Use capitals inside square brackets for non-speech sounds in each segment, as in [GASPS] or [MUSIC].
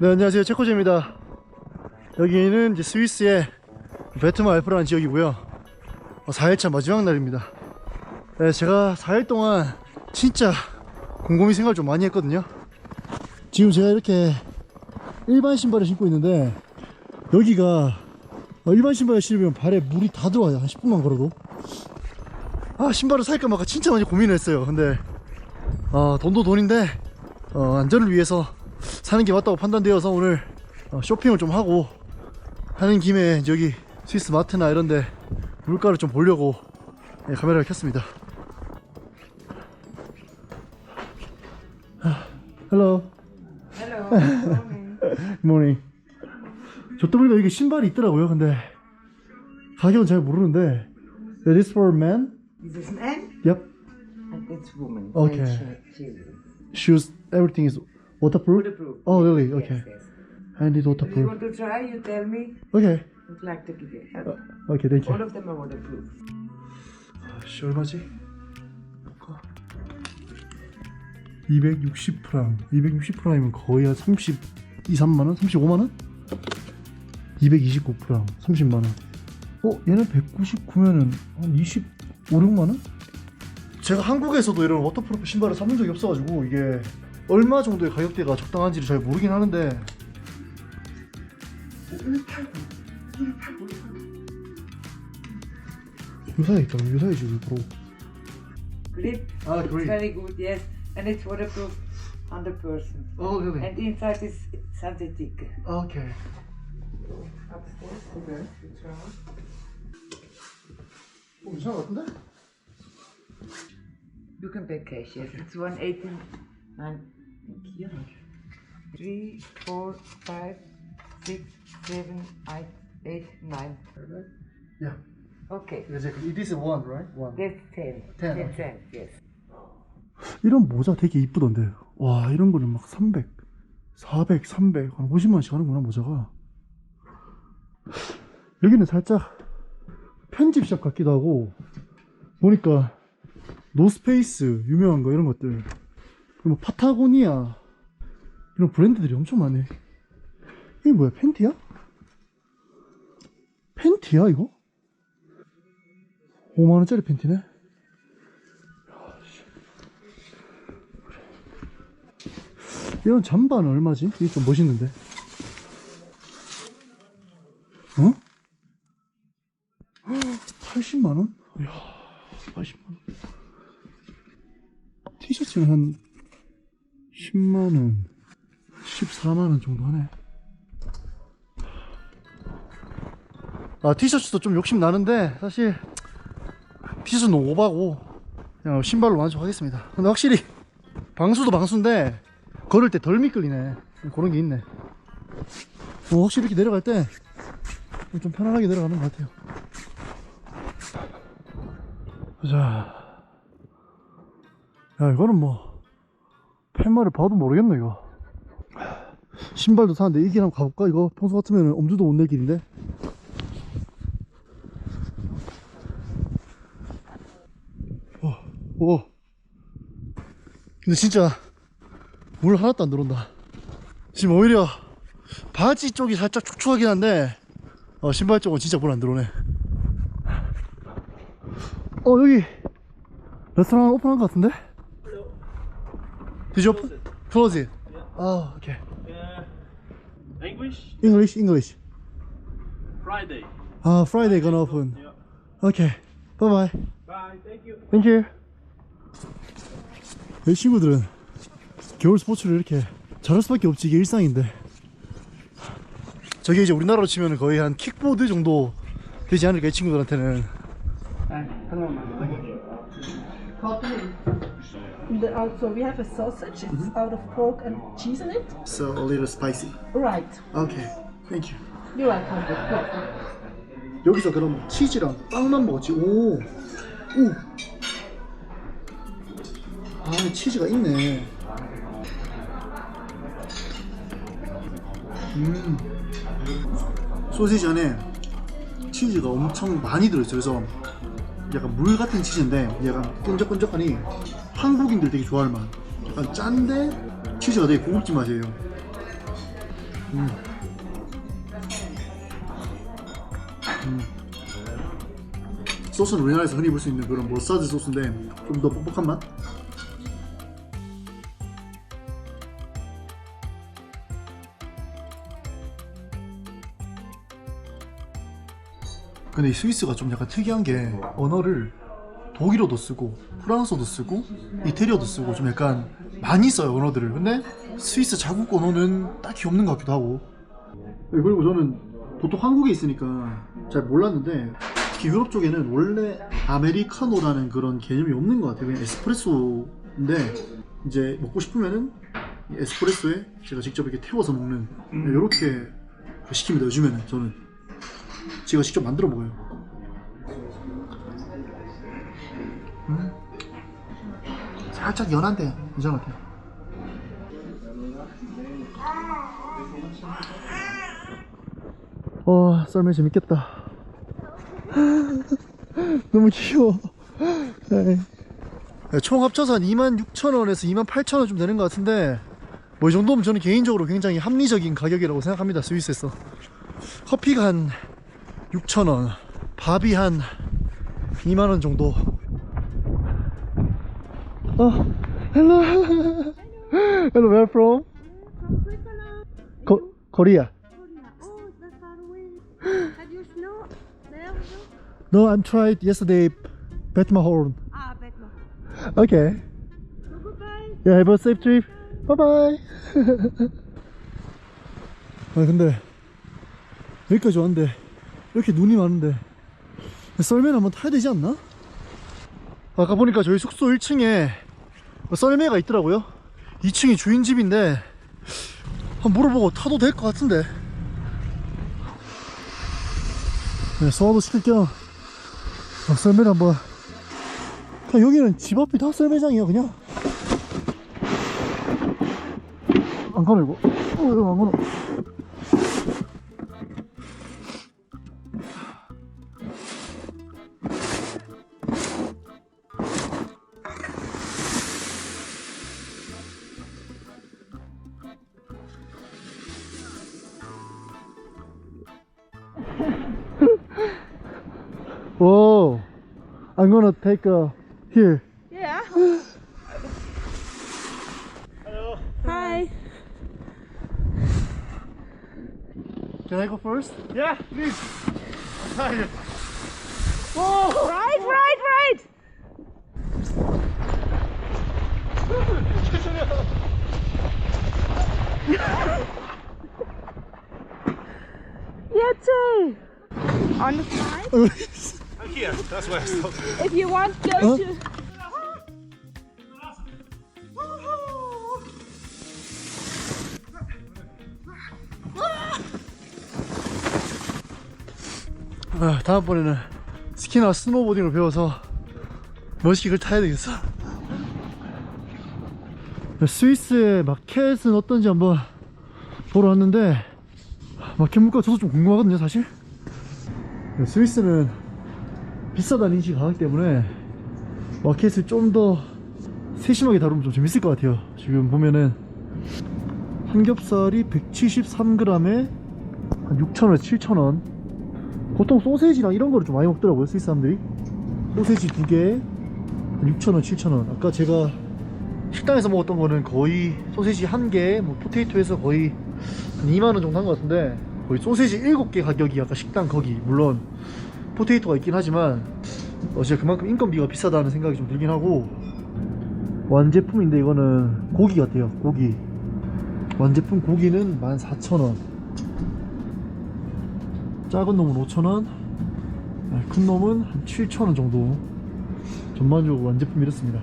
네, 안녕하세요. 체코제입니다. 여기는 이제 스위스의 베트마 알프라는 지역이고요. 어, 4일차 마지막 날입니다. 네, 제가 4일 동안 진짜 곰곰이 생각을 좀 많이 했거든요. 지금 제가 이렇게 일반 신발을 신고 있는데 여기가 어, 일반 신발을 신으면 발에 물이 다 들어와요. 한 10분만 걸어도. 아, 신발을 살까 말까 진짜 많이 고민을 했어요. 근데 어, 돈도 돈인데 어, 안전을 위해서 사는 게 맞다고 판단되어서 오늘 어, 쇼핑을 좀 하고 하는 김에 여기 스위스 마트나 이런데 물가를 좀 보려고 예, 카메라를 켰습니다. 헬로. Hello. [LAUGHS] morning. 모닝. 저 또보니까 여기 신발이 있더라고요. 근데 가격은 잘 모르는데. Is this for men? This is man Yep. and it's woman. Okay. Shoes, everything is waterproof. Waterproof. Oh, really? Yes, Okay. yes. And it's If you waterproof. want to try, you tell me. Okay. Would like to give you. Okay, thank you. All of them are waterproof. 씨 얼마지? 260프랑 260프랑이면 거의 한 32, 3만원? 35만원? 229프랑 30만원 어? 얘는 199면은 한 25, 6만원? 제가 한국에서도 이런 워터프루프 신발을 사본 적이 없어가지고 이게 얼마 정도의 가격대가 적당한지를 잘 모르긴 하는데 어, 189 189 요사이 있다 요사이지 바로 Grip. Ah, it's grip. very good. Yes, and it's waterproof, 100 percent. 어 really? And inside is synthetic. 오케이 Upstairs. 오케이 You try. 어 괜찮은 것 같은데? You can pay cash. Yes, it's 189. Here. Three, four, five, six, seven, eight, eight, nine. Yeah Okay. exactly this is one right? one That's 10. 10, 10 okay. cents, yes. 이런 모자 되게 이쁘던데 와 이런 거는 막 300, 400, 300, 한 50만 원씩 하는구나 모자가 여기는 살짝 편집샵 같기도 하고 보니까 노스페이스 유명한 거 이런 것들 뭐 파타고니아 이런 브랜드들이 엄청 많네 이게 뭐야 팬티야? 팬티야 이거? 5만원짜리 팬티네 이런 잠바는 얼마지? 이게 좀 멋있는데. 어? 80만원? 이야, 80만원. 티셔츠는 한 10만원, 14만원 정도 하네. 아, 티셔츠도 좀 욕심 나는데, 사실, 티셔츠는 오바고, 그냥 신발로 만족하겠습니다. 근데 확실히, 방수도 방수인데, 걸을 때 덜 미끌리네. 그런 게 있네. 어, 확실히 이렇게 내려갈 때 좀 편안하게 내려가는 것 같아요. 자, 야 이거는 뭐 팻말을 봐도 모르겠네 이거. 신발도 사는데 이 길 한번 가볼까? 이거 평소 같으면 엄두도 못 낼 길인데. 어, 오. 근데 진짜 물 하나도 안 들어온다. 지금 오히려 바지 쪽이 살짝 축축하긴 한데 어, 신발 쪽은 진짜 물 안 들어오네. 어 여기 레스토랑 오픈한 것 같은데? Did you open? Close it. 아, 오케이. Uh, English English, English. Friday. 아, Friday gonna open. 오케이. Bye bye. Bye. Thank you. Thank you. 이 친구들은 겨울 스포츠를 이렇게 잘할 수밖에 없지 이게 일상인데 저게 이제 우리나라로 치면 거의 한 킥보드 정도 되지 않을까 이 친구들한테는 The, also, we have a sausage. It's out of pork and cheese in it. So a little spicy. Right. Okay. Thank you. You're welcome. 여기서 그럼 치즈랑 빵만 먹었지. 오. 오. 아, 치즈가 있네. 음. 소시지 안에 치즈가 엄청 많이 들어있어요. 그래서 약간 물 같은 치즈인데 약간 끈적끈적하니 한국인들 되게 좋아할 맛. 약간 짠데 치즈가 되게 고급진 맛이에요. 음. 음. 소스는 우리나라에서 흔히 볼 수 있는 그런 머사드 소스인데 좀 더 뻑뻑한 맛? 근데 이 스위스가 좀 약간 특이한 게 언어를 독일어도 쓰고 프랑스어도 쓰고 이태리어도 쓰고 좀 약간 많이 써요 언어들을. 근데 스위스 자국 언어는 딱히 없는 것 같기도 하고. 네, 그리고 저는 보통 한국에 있으니까 잘 몰랐는데 특히 유럽 쪽에는 원래 아메리카노라는 그런 개념이 없는 것 같아요. 그냥 에스프레소인데 이제 먹고 싶으면은 이 에스프레소에 제가 직접 이렇게 태워서 먹는 이렇게 시킵니다 요즘에는 저는. 제가 직접 만들어 먹어요 살짝 연한데 괜찮은 것 같아요. 와 썰매 재밌겠다. [LAUGHS] 너무 귀여워. 네. 총 합쳐서 한 26,000원에서 28,000원 좀 되는 것 같은데 뭐 이 정도면 저는 개인적으로 굉장히 합리적인 가격이라고 생각합니다 스위스에서. 커피가 한 6,000원 밥이 한 2만원 정도 어 hello hello where from? From Switzerland, Ko- Korea Korea. Oh, that's far away. Have you snow there? No? I'm tried yesterday Betmahorn. Ah, Bettler. Okay. So goodbye. Yeah, have a safe trip. Bye bye. 아 근데 여기까지 왔는데 이렇게 눈이 많은데 썰매는 한번 타야 되지 않나? 아까 보니까 저희 숙소 1층에 썰매가 있더라고요. 2층이 주인 집인데 한번 물어보고 타도 될 것 같은데. 네, 소화도 시킬 겸 어, 썰매를 한번. 그냥 여기는 집 앞이 다 썰매장이야 그냥. 안 가네 이거. 어 이거 안 가네 I'm gonna take a here. Yeah. Hello. Hi. Can I go first? Yeah, please. Right, right, right. [LAUGHS] Yeti. On the side. [LAUGHS] Here. That's where I stop. If you want, go Huh? to. 아, 다음번에는 스키나 스노보딩을 배워서 멋있게 그걸 타야 되겠어. 스위스의 마켓은 어떤지 한번 보러 왔는데 마켓 물가 저도 좀 궁금하거든요, 사실. 스위스는 비싸다는 인식이 강하기 때문에 마켓을 좀 더 세심하게 다루면 좀 재밌을 것 같아요. 지금 보면은 삼겹살이 173g에 한 6,000원, 7,000원. 보통 소세지랑 이런 거를 좀 많이 먹더라고요 스위스 사람들이 소세지 두개 6,000원 7,000원 아까 제가 식당에서 먹었던 거는 거의 소세지 한개 뭐 포테이토에서 거의 한 2만원 정도 한 것 같은데 거의 소세지 7개 가격이 아까 식당 거기 물론 포테이토가 있긴 하지만 어 진짜 그만큼 인건비가 비싸다는 생각이 좀 들긴 하고 완제품인데 이거는 고기 같아요 고기. 완제품 고기는 14,000원. 작은 놈은 5,000원. 네, 큰 놈은 한 7,000원 정도. 전반적으로 완제품 이렇습니다.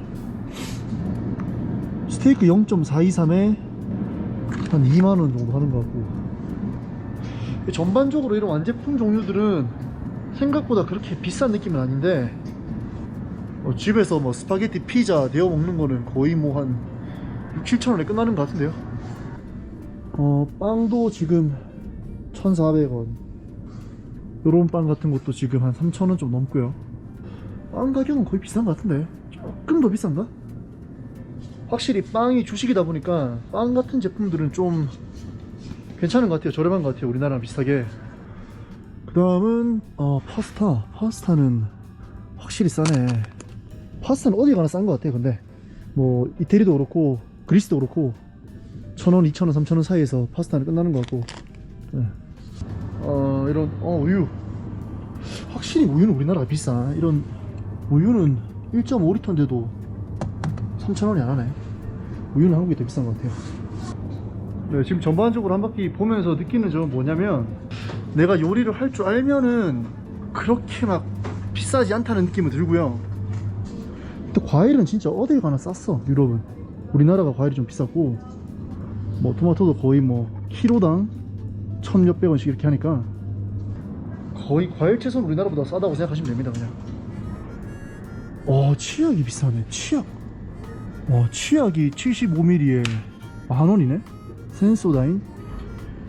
스테이크 0.423에 한 2만원 정도 하는 것 같고. 전반적으로 이런 완제품 종류들은 생각보다 그렇게 비싼 느낌은 아닌데 어, 집에서 뭐 스파게티 피자 데워 먹는 거는 거의 뭐 한 6, 7천 원에 끝나는 것 같은데요 어 빵도 지금 1,400원 요런 빵 같은 것도 지금 한 3,000원 좀 넘고요 빵 가격은 거의 비싼 것 같은데 조금 더 비싼가? 확실히 빵이 주식이다 보니까 빵 같은 제품들은 좀 괜찮은 것 같아요. 저렴한 것 같아요. 우리나라랑 비슷하게. 그 다음은 어 파스타. 파스타는 확실히 싸네. 파스타는 어디 가나 싼 것 같아요. 근데 뭐 이태리도 그렇고 그리스도 그렇고 천 원, 이천 원, 삼천 원 사이에서 파스타는 끝나는 것 같고. 네. 어 이런 어 우유. 확실히 우유는 우리나라가 비싸. 이런 우유는 1.5리터인데도 3천 원이 안 하네. 우유는 한국이 더 비싼 것 같아요. 네, 지금 전반적으로 한 바퀴 보면서 느끼는 점은 뭐냐면 내가 요리를 할 줄 알면은 그렇게 막 비싸지 않다는 느낌이 들고요. 또 과일은 진짜 어딜 가나 쌌어 유럽은. 우리나라가 과일이 좀 비쌌고 뭐 토마토도 거의 뭐 키로당 천 몇백 원씩 이렇게 하니까 거의 과일 채소는 우리나라보다 싸다고 생각하시면 됩니다 그냥. 와 치약이 비싸네 치약. 와 치약이 75ml에 만 원이네. 센소다인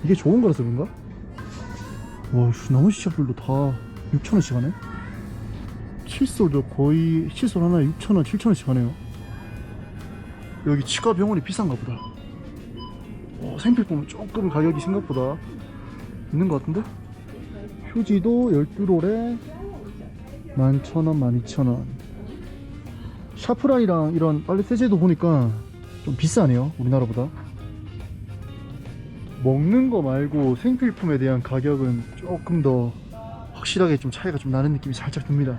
이게 좋은 거라서 그런가? 와 씨, 나머지 시작별로 다 6천원씩 하네 칫솔도 거의 칫솔 하나에 6천원 7천원씩 하네요. 여기 치과 병원이 비싼가 보다. 와, 생필품은 조금 가격이 생각보다 있는 것 같은데? 휴지도 12롤에 11,000원 12,000원. 샤프라이랑 이런 빨래 세제도 보니까 좀 비싸네요 우리나라보다 먹는 거 말고 생필품에 대한 가격은 조금 더 확실하게 좀 차이가 좀 나는 느낌이 살짝 듭니다.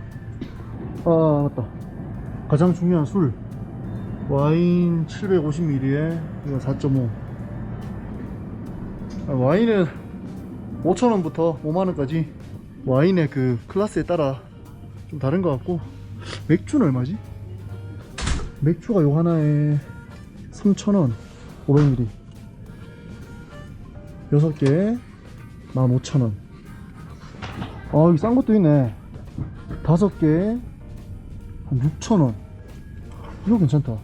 아 맞다. 가장 중요한 술 와인 750ml에 이거 4.5. 아, 와인은 5,000원부터 5만원까지 와인의 그 클래스에 따라 좀 다른 것 같고 맥주는 얼마지? 맥주가 요 하나에 3,000원 500ml 6개 15,000원. 아 여기 싼 것도 있네. 5개 한 6,000원. 이거 괜찮다.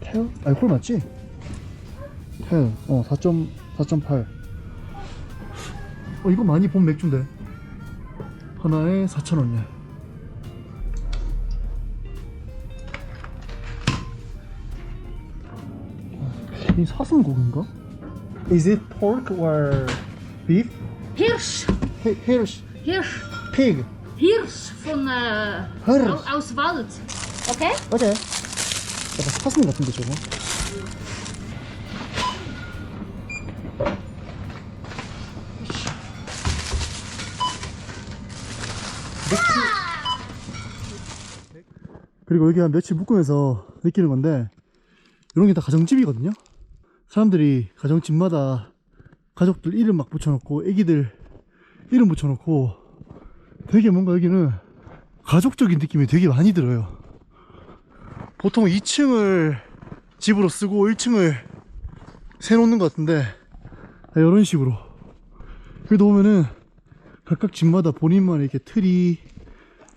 테어? 알콜 맞지? 테어 어4.4.8 어 이거 많이 본 맥주인데. 하나에 4,000원이야. 이 사슴고기인가? Is it pork or beef? Hirsch, Hi- Hirsch, Hirsch, pig. Hirsch von äh, Hirsch. Au- aus Wald. Okay? 어제 약간 사슴 같은데 저거. 그리고 여기 한 며칠 묵으면서 느끼는 건데 이런 게 다 가정집이거든요. 사람들이 가정집마다 가족들 이름 막 붙여놓고 애기들 이름 붙여놓고 되게 뭔가 여기는 가족적인 느낌이 되게 많이 들어요. 보통 2층을 집으로 쓰고 1층을 세놓는 것 같은데 이런 식으로 그래도 보면은 각각 집마다 본인만의 이렇게 틀이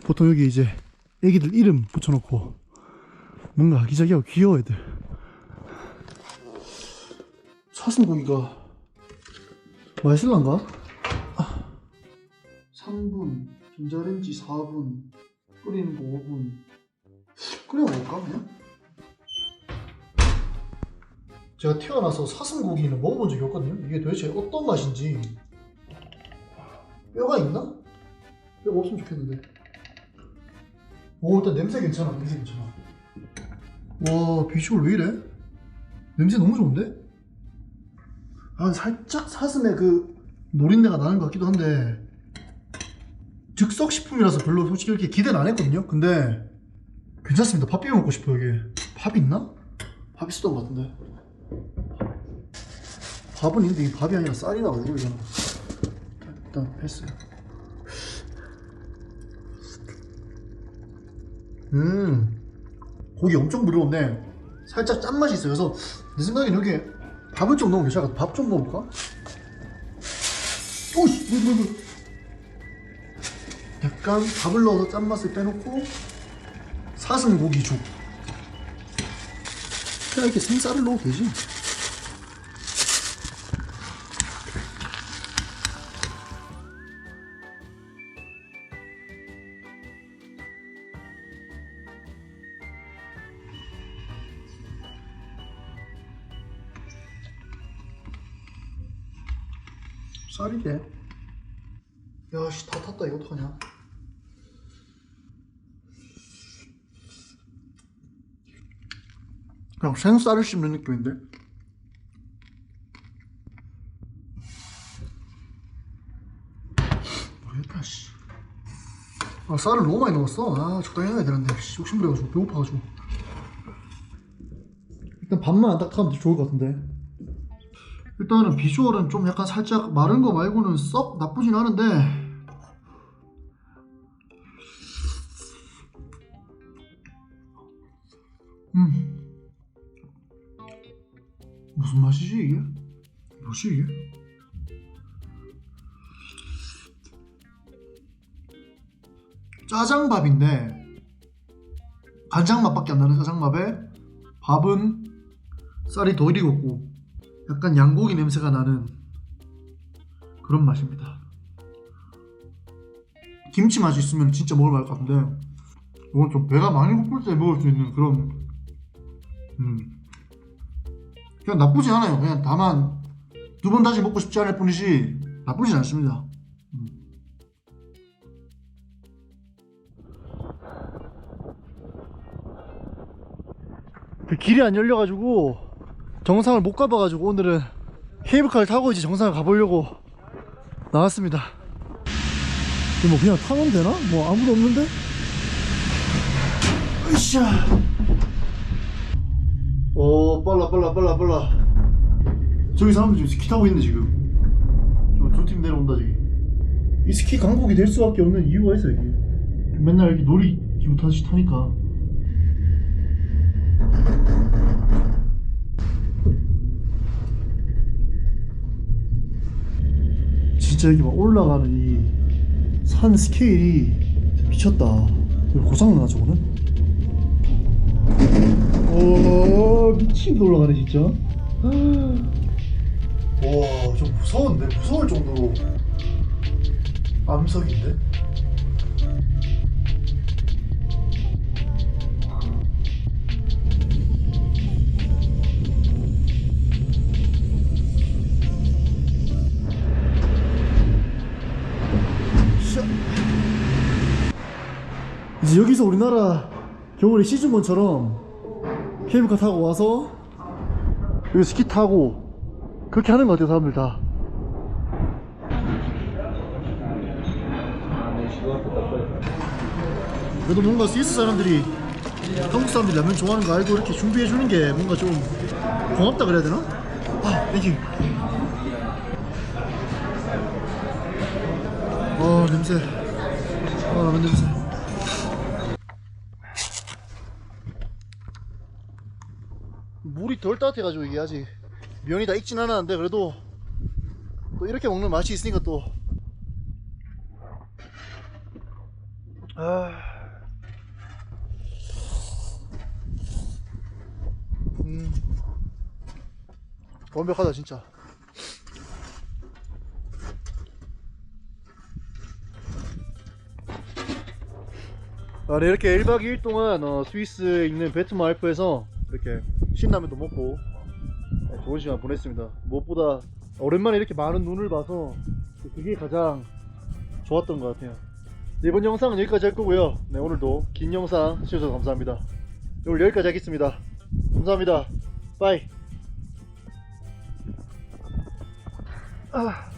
보통 여기 이제 애기들 이름 붙여놓고 뭔가 아기자기하고 귀여워 애들 사슴고기가 맛있을란가? 3분 전자레인지 4분 끓이는 거 5분 끓여 먹을까 그냥? 제가 태어나서 사슴고기는 먹어본 적이 없거든요 이게 도대체 어떤 맛인지 뼈가 있나? 뼈가 없으면 좋겠는데 오 일단 냄새 괜찮아 냄새 괜찮아 와 비주얼 왜 이래? 냄새 너무 좋은데? 아 살짝 사슴의 그 노린내가 나는 것 같기도 한데 즉석식품이라서 별로 솔직히 이렇게 기대는 안 했거든요. 근데 괜찮습니다. 밥 비벼 먹고 싶어요 이게. 밥 있나? 밥 있었던 것 같은데. 밥은 있는데 이 밥이 아니라 쌀이 나가지고 이거는. 일단 패스 음 고기 엄청 부드러운데 살짝 짠맛이 있어요. 그래서 내 생각엔 여기 밥을 좀것 같아 밥 좀 넣어볼까? 오씨 뭐, 뭐, 뭐. 약간 밥을 넣어서 짠맛을 빼놓고 사슴고기 죽 그냥 이렇게 생쌀을 넣어도 되지 그냥 생쌀을 씹는 느낌인데? 모르겠다 씨. 아 쌀을 너무 많이 넣었어. 아 적당히 해야 되는데 씨, 욕심부려가지고 배고파가지고. 일단 반만 딱 타면 좋을 것 같은데. 일단은 비주얼은 좀 약간 살짝 마른 거 말고는 썩 나쁘진 않은데 맛이지 이게? 뭐지 이게? 짜장밥인데 간장 맛밖에 안 나는 짜장밥에 밥은 쌀이 더 익었고 약간 양고기 냄새가 나는 그런 맛입니다. 김치 맛이 있으면 진짜 먹을 만 할 것 같은데 이건 좀 배가 많이 고플 때 먹을 수 있는 그런 음 그냥 나쁘지 않아요. 그냥 다만 두 번 다시 먹고 싶지 않을 뿐이지 나쁘진 않습니다. 음. 그 길이 안 열려가지고 정상을 못 가봐가지고 오늘은 케이블카를 타고 이제 정상을 가보려고 나왔습니다. 뭐 그냥 타면 되나? 뭐 아무도 없는데? 으쌰. 오 빨라 빨라 빨라 빨라. 저기 사람들 지금 스키 타고 있네 지금. 저두팀 내려온다 저기. 이 스키 강국이 될 수밖에 없는 이유가 있어 이게. 맨날 이렇게 놀이 기구 타듯이 타니까. 진짜 여기 막 올라가는 이 산 스케일이 미쳤다. 고장나 저거는? 오 미친 거 올라가네 진짜. [GASPS] 와 좀 무서운데 무서울 정도로 암석인데. 샤. 이제 여기서 우리나라 겨울에 시즌권처럼 케이블카 타고 와서 여기 스키 타고 그렇게 하는 것 같아요 사람들 다. 그래도 뭔가 스위스 사람들이 한국 사람들이 라면 좋아하는 거 알고 이렇게 준비해 주는 게 뭔가 좀 고맙다 그래야 되나? 아 땡큐. 아 냄새. 아 라면 냄새 물이 덜 따뜻해가지고 이게 아직 면이 다 익진 않았는데 그래도 또 이렇게 먹는 맛이 있으니까 또. 아... 음... 완벽하다 진짜. 아, 네, 이렇게 1박 2일 동안 어, 스위스에 있는 베트마 알프에서 이렇게 신라면도 먹고 네, 좋은 시간 보냈습니다. 무엇보다 오랜만에 이렇게 많은 눈을 봐서 그게 가장 좋았던 것 같아요. 네, 이번 영상은 여기까지 할 거고요. 네, 오늘도 긴 영상 시청해주셔서 감사합니다. 오늘 여기까지 하겠습니다. 감사합니다. 빠이. 아.